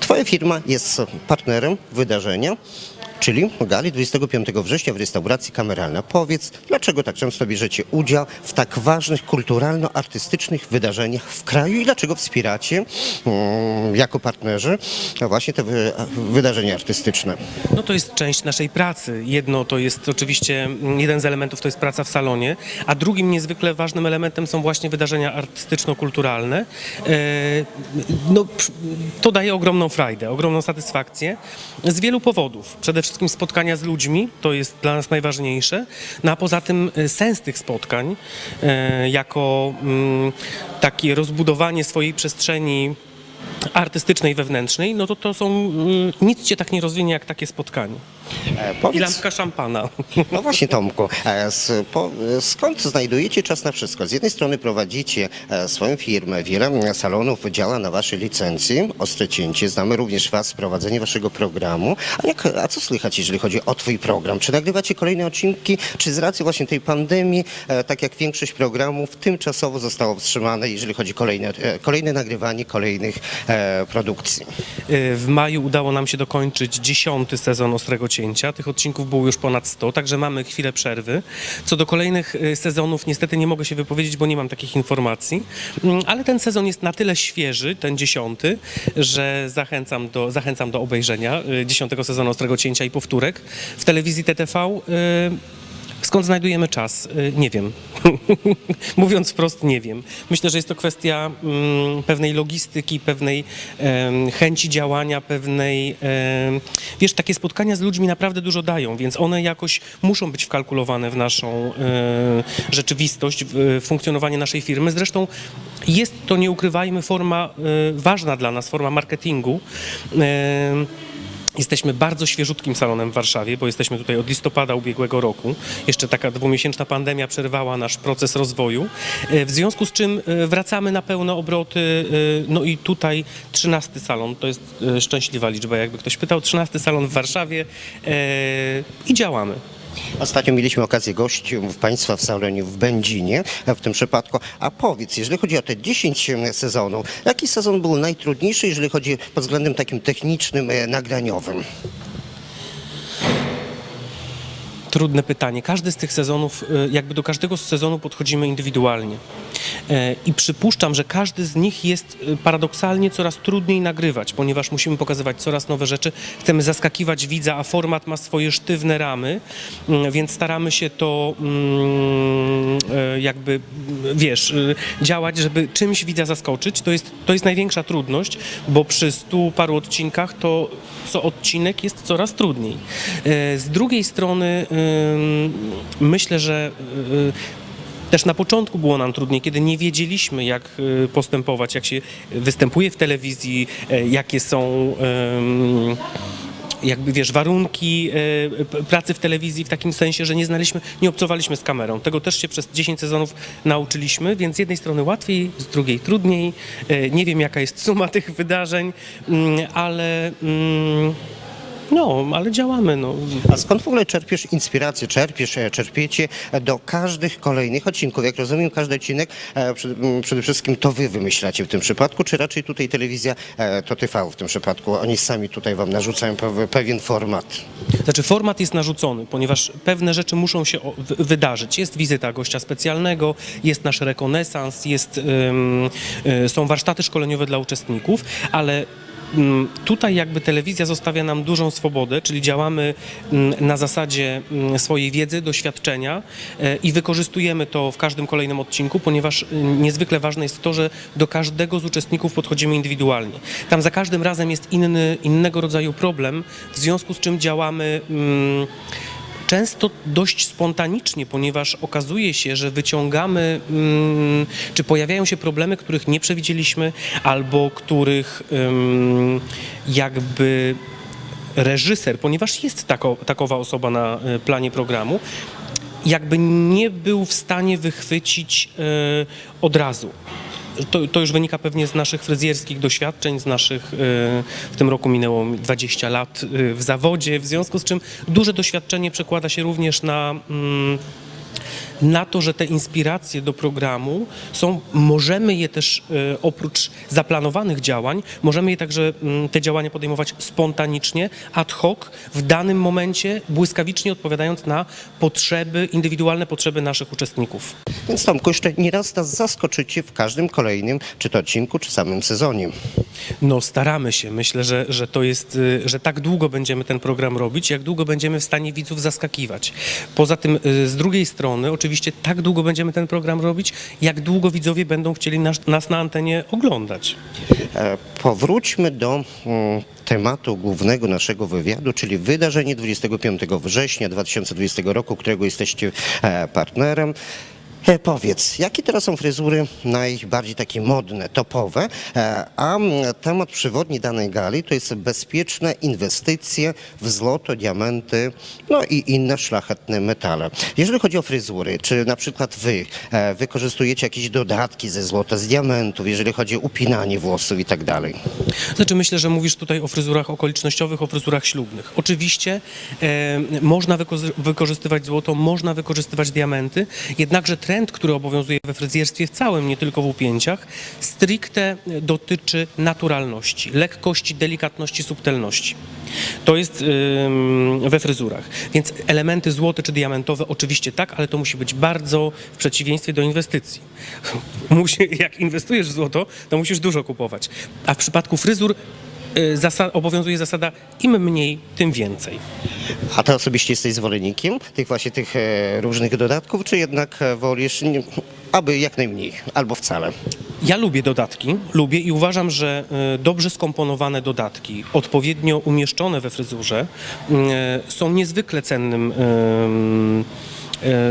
Twoja firma jest partnerem wydarzenia, czyli gali 25 września w restauracji kameralna. Powiedz, dlaczego tak często bierzecie udział w tak ważnych kulturalno-artystycznych wydarzeniach w kraju i dlaczego wspieracie mm, jako partnerzy właśnie te wy, wydarzenia artystyczne? No to jest część naszej pracy. Jedno to jest oczywiście, mm, jeden z elementów to jest praca w salonie, a drugim niezwykle ważnym elementem są właśnie wydarzenia artystyczno-kulturalne. E, No, to daje ogromną frajdę, ogromną satysfakcję z wielu powodów. Przede wszystkim spotkania z ludźmi, to jest dla nas najważniejsze, no a poza tym e, sens tych spotkań e, jako mm, takie rozbudowanie swojej przestrzeni artystycznej, wewnętrznej, no to to są, mm, nic cię tak nie rozwinie jak takie spotkanie. E, I powiedz, lampka szampana. No właśnie Tomku, e, s- po, e, skąd znajdujecie czas na wszystko? Z jednej strony prowadzicie e, swoją firmę, wiele mm, salonów działa na waszej licencji, ostre cięcie, znamy również was, prowadzenie waszego programu. A, jak, a co słychać, jeżeli chodzi o twój program? Czy nagrywacie kolejne odcinki, czy z racji właśnie tej pandemii, e, tak jak większość programów, tymczasowo zostało wstrzymane, jeżeli chodzi o kolejne, e, kolejne nagrywanie kolejnych e, produkcji? Y, W maju udało nam się dokończyć dziesiąty sezon Ostrego Tych odcinków było już ponad 100, także mamy chwilę przerwy. Co do kolejnych y, sezonów, niestety nie mogę się wypowiedzieć, bo nie mam takich informacji, Mm, ale ten sezon jest na tyle świeży, ten dziesiąty, że zachęcam do, zachęcam do obejrzenia y, dziesiątego sezonu Ostrego Cięcia i powtórek w telewizji TTV. Skąd znajdujemy czas? Y, Nie wiem. Mówiąc wprost, nie wiem. Myślę, że jest to kwestia mm, pewnej logistyki, pewnej chęci działania, pewnej. wiesz, takie spotkania z ludźmi naprawdę dużo dają, więc one jakoś muszą być wkalkulowane w naszą e, rzeczywistość, w funkcjonowanie naszej firmy. Zresztą jest to, nie ukrywajmy, forma e, ważna dla nas, forma marketingu. Jesteśmy bardzo świeżutkim salonem w Warszawie, bo jesteśmy tutaj od listopada ubiegłego roku. Jeszcze taka dwumiesięczna pandemia przerwała nasz proces rozwoju. E, W związku z czym e, wracamy na pełne obroty. e, No i tutaj 13 salon, to jest szczęśliwa liczba, jakby ktoś pytał. 13 salon w Warszawie i działamy. Ostatnio mieliśmy okazję gościć Państwa w salonie w Będzinie e, w tym przypadku. A powiedz, jeżeli chodzi o te 10 sezonów, jaki sezon był najtrudniejszy, jeżeli chodzi pod względem takim technicznym, e, nagraniowym? Trudne pytanie. Każdy z tych sezonów, e, jakby do każdego z sezonu podchodzimy indywidualnie. E, I przypuszczam, że każdy z nich jest e, paradoksalnie coraz trudniej nagrywać, ponieważ musimy pokazywać coraz nowe rzeczy. Chcemy zaskakiwać widza, a format ma swoje sztywne ramy, mm, więc staramy się to mm, jakby, wiesz, działać, żeby czymś widza zaskoczyć. To jest, to jest największa trudność, bo przy stu paru odcinkach to co odcinek jest coraz trudniej. E, Z drugiej strony myślę, że y, też na początku było nam trudniej, kiedy nie wiedzieliśmy, jak y, postępować, jak się występuje w telewizji, e, jakie są. jakby wiesz, warunki e, pracy w telewizji w takim sensie, że nie znaliśmy, nie obcowaliśmy z kamerą. Tego też się przez 10 sezonów nauczyliśmy, więc z jednej strony łatwiej, z drugiej trudniej. E, Nie wiem, jaka jest suma tych wydarzeń, mm, ale mm, no, ale działamy. No. A skąd w ogóle czerpiesz inspirację, czerpiesz, e, czerpiecie do każdych kolejnych odcinków? Jak rozumiem, każdy odcinek e, przede, m, przede wszystkim to wy wymyślacie w tym przypadku, czy raczej tutaj telewizja, e, to TV w tym przypadku, oni sami tutaj wam narzucają pew- pewien format? Znaczy format jest narzucony, ponieważ pewne rzeczy muszą się o- wydarzyć. Jest wizyta gościa specjalnego, jest nasz rekonesans, jest, ym, y, są warsztaty szkoleniowe dla uczestników, ale tutaj jakby telewizja zostawia nam dużą swobodę, czyli działamy ym, na zasadzie ym, swojej wiedzy, doświadczenia y, i wykorzystujemy to w każdym kolejnym odcinku, ponieważ y, niezwykle ważne jest to, że do każdego z uczestników podchodzimy indywidualnie. Tam za każdym razem jest inny, innego rodzaju problem, w związku z czym działamy mm, często dość spontanicznie, ponieważ okazuje się, że wyciągamy, mm, czy pojawiają się problemy, których nie przewidzieliśmy, albo których ym, jakby reżyser, ponieważ jest tako, takowa osoba na y, planie programu, jakby nie był w stanie wychwycić y, od razu. To, to już wynika pewnie z naszych fryzjerskich doświadczeń, z naszych, y, w tym roku minęło mi 20 lat y, w zawodzie, w związku z czym duże doświadczenie przekłada się również na, mm, na to, że te inspiracje do programu są, możemy je też e, oprócz zaplanowanych działań, możemy je także mm, te działania podejmować spontanicznie, ad hoc, w danym momencie, błyskawicznie odpowiadając na potrzeby, indywidualne potrzeby naszych uczestników. Więc Tomku, jeszcze nieraz nas zaskoczycie w każdym kolejnym, czy to odcinku, czy samym sezonie. No staramy się. Myślę, że, że to jest, y, że tak długo będziemy ten program robić, jak długo będziemy w stanie widzów zaskakiwać. Poza tym y, z drugiej strony oczywiście tak długo będziemy ten program robić, jak długo widzowie będą chcieli nas, nas na antenie oglądać. E, Powróćmy do mm, tematu głównego naszego wywiadu, czyli wydarzenie 25 września 2020 roku, którego jesteście e, partnerem. E, Powiedz, jakie teraz są fryzury najbardziej takie modne, topowe, E, a temat przewodni danej gali to jest bezpieczne inwestycje w złoto, diamenty, no i inne szlachetne metale. Jeżeli chodzi o fryzury, czy na przykład wy e, wykorzystujecie jakieś dodatki ze złota, z diamentów, jeżeli chodzi o upinanie włosów i tak dalej? Znaczy myślę, że mówisz tutaj o fryzurach okolicznościowych, o fryzurach ślubnych. Oczywiście e, można wyko- wykorzystywać złoto, można wykorzystywać diamenty, jednakże trend, który obowiązuje we fryzjerstwie w całym, nie tylko w upięciach, stricte dotyczy naturalności, lekkości, delikatności, subtelności. To jest we fryzurach. Więc elementy złote czy diamentowe oczywiście tak, ale to musi być bardzo w przeciwieństwie do inwestycji. Musi, jak inwestujesz w złoto, to musisz dużo kupować. A w przypadku fryzur zasa- obowiązuje zasada im mniej, tym więcej. A ty osobiście jesteś zwolennikiem tych właśnie tych e, różnych dodatków, czy jednak e, wolisz, aby jak najmniej, albo wcale? Ja lubię dodatki, lubię i uważam, że e, dobrze skomponowane dodatki, odpowiednio umieszczone we fryzurze, są niezwykle cennym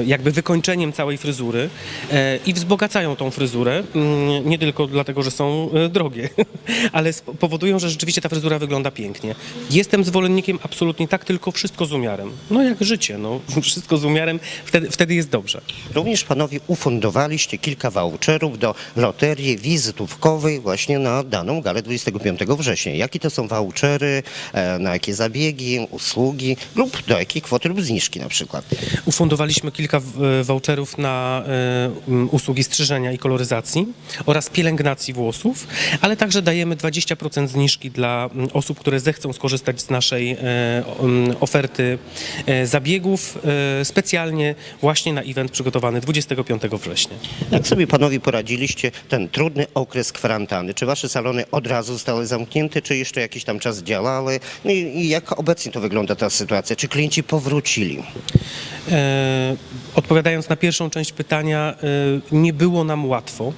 jakby wykończeniem całej fryzury e, i wzbogacają tą fryzurę, mm, nie tylko dlatego, że są e, drogie, ale powodują, że rzeczywiście ta fryzura wygląda pięknie. Jestem zwolennikiem absolutnie tak, tylko wszystko z umiarem. No jak życie, no wszystko z umiarem, wtedy, wtedy jest dobrze. Również panowie ufundowaliście kilka voucherów do loterii wizytówkowej właśnie na daną galę 25 września. Jakie to są vouchery, e, na jakie zabiegi, usługi lub do jakiej kwoty lub zniżki na przykład? Ufundowaliśmy kilka w- voucherów na e, usługi strzyżenia i koloryzacji oraz pielęgnacji włosów, ale także dajemy 20% zniżki dla osób, które zechcą skorzystać z naszej e, oferty e, zabiegów e, specjalnie właśnie na event przygotowany 25 września. Jak sobie panowie poradziliście ten trudny okres kwarantanny? Czy wasze salony od razu zostały zamknięte, czy jeszcze jakiś tam czas działały? No i, i jak obecnie to wygląda ta sytuacja? Czy klienci powrócili? E, Odpowiadając na pierwszą część pytania, e, nie było nam łatwo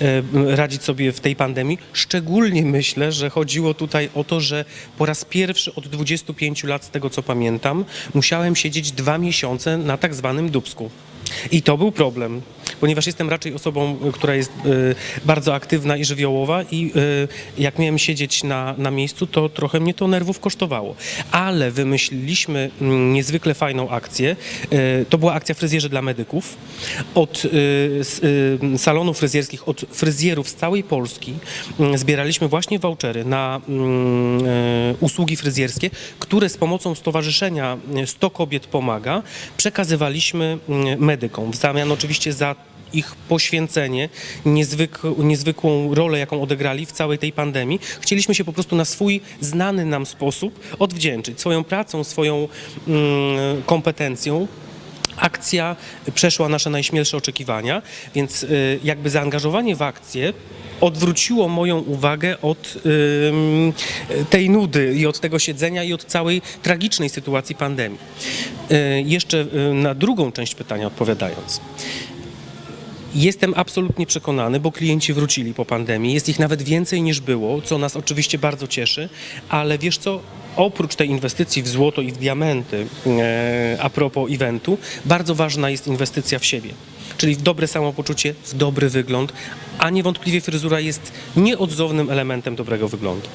e, radzić sobie w tej pandemii. Szczególnie myślę, że chodziło tutaj o to, że po raz pierwszy od 25 lat, z tego co pamiętam, musiałem siedzieć dwa miesiące na tak zwanym dubsku. I to był problem, ponieważ jestem raczej osobą, y, która jest y, bardzo aktywna i żywiołowa i y, jak miałem siedzieć na, na miejscu, to trochę mnie to nerwów kosztowało. Ale wymyśliliśmy mm, niezwykle fajną akcję. To była akcja fryzjerzy dla medyków. Od salonów fryzjerskich, od fryzjerów z całej Polski mm, zbieraliśmy właśnie vouchery na mm, usługi fryzjerskie, które z pomocą Stowarzyszenia y, 100 Kobiet Pomaga przekazywaliśmy medykom. W zamian oczywiście za ich poświęcenie, niezwyk, niezwykłą rolę, jaką odegrali w całej tej pandemii. Chcieliśmy się po prostu na swój znany nam sposób odwdzięczyć swoją pracą, swoją mm, kompetencją. Akcja przeszła nasze najśmielsze oczekiwania, więc y, jakby zaangażowanie w akcję odwróciło moją uwagę od tej nudy i od tego siedzenia i od całej tragicznej sytuacji pandemii. Y, jeszcze y, na drugą część pytania odpowiadając. Jestem absolutnie przekonany, bo klienci wrócili po pandemii. Jest ich nawet więcej niż było, co nas oczywiście bardzo cieszy, ale wiesz co? Oprócz tej inwestycji w złoto i w diamenty, e, a propos eventu, bardzo ważna jest inwestycja w siebie. Czyli w dobre samopoczucie, w dobry wygląd, a niewątpliwie fryzura jest nieodzownym elementem dobrego wyglądu.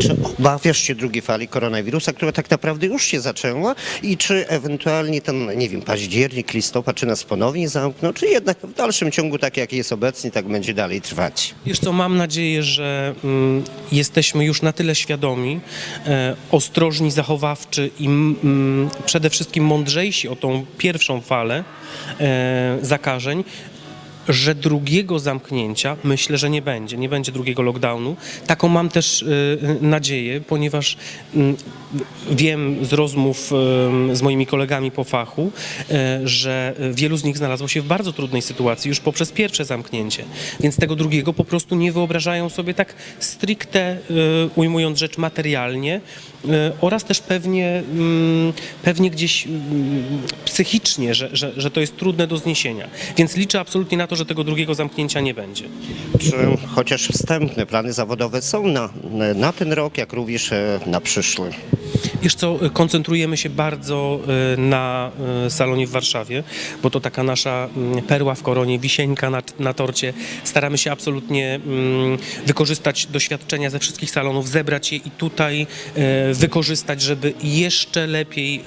Czy obawiasz się drugiej fali koronawirusa, która tak naprawdę już się zaczęła i czy ewentualnie ten, nie wiem, październik, listopad, czy nas ponownie zamkną, czy jednak w dalszym ciągu tak jak jest obecnie, tak będzie dalej trwać? Wiesz co, mam nadzieję, że mm, jesteśmy już na tyle świadomi, e, ostrożni, zachowawczy i mm, przede wszystkim mądrzejsi o tą pierwszą falę e, zakażeń, że drugiego zamknięcia myślę, że nie będzie. Nie będzie drugiego lockdownu. Taką mam też y, nadzieję, ponieważ mm, wiem z rozmów y, z moimi kolegami po fachu, y, że wielu z nich znalazło się w bardzo trudnej sytuacji już poprzez pierwsze zamknięcie. Więc tego drugiego po prostu nie wyobrażają sobie tak stricte, y, ujmując rzecz materialnie, y, oraz też pewnie, mm, pewnie gdzieś mm, psychicznie, że, że, że to jest trudne do zniesienia. Więc liczę absolutnie na to, że tego drugiego zamknięcia nie będzie. Czy chociaż wstępne plany zawodowe są na, na ten rok, jak również e, na przyszły? Wiesz co, koncentrujemy się bardzo y, na y, salonie w Warszawie, bo to taka nasza mm, perła w koronie, wisieńka na, na torcie. Staramy się absolutnie mm, wykorzystać doświadczenia ze wszystkich salonów, zebrać je i tutaj y, wykorzystać, żeby jeszcze lepiej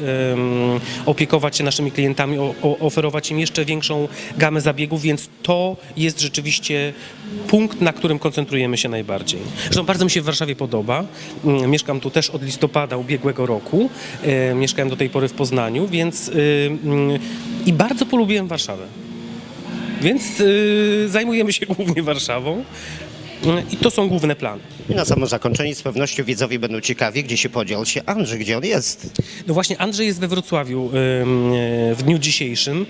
opiekować się naszymi klientami, oferować im jeszcze większą gamę zabiegów, więc to jest rzeczywiście punkt, na którym koncentrujemy się najbardziej. Zresztą bardzo mi się w Warszawie podoba. Mm, Mieszkam tu też od listopada ubiegłego roku. E, Mieszkałem do tej pory w Poznaniu, więc y, mm, i bardzo polubiłem Warszawę. Więc y, zajmujemy się głównie Warszawą. I to są główne plany. I na samo zakończenie z pewnością widzowie będą ciekawi, gdzie się podział się Andrzej, gdzie on jest. No właśnie, Andrzej jest we Wrocławiu e, w dniu dzisiejszym.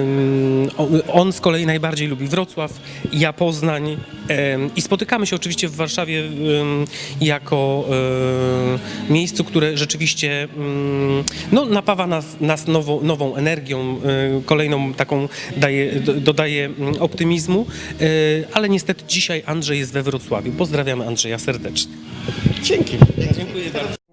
Ym, on- z kolei najbardziej lubi Wrocław, ja Poznań i spotykamy się oczywiście w Warszawie jako ym, miejscu, które rzeczywiście no, napawa nas, nas nową, nową energią, y, kolejną taką daje, do- dodaje ym, optymizmu, ale niestety dzisiaj Andrzej jest we Wrocławiu. Pozdrawiamy Andrzeja serdecznie. Dzięki. Dziękuję bardzo.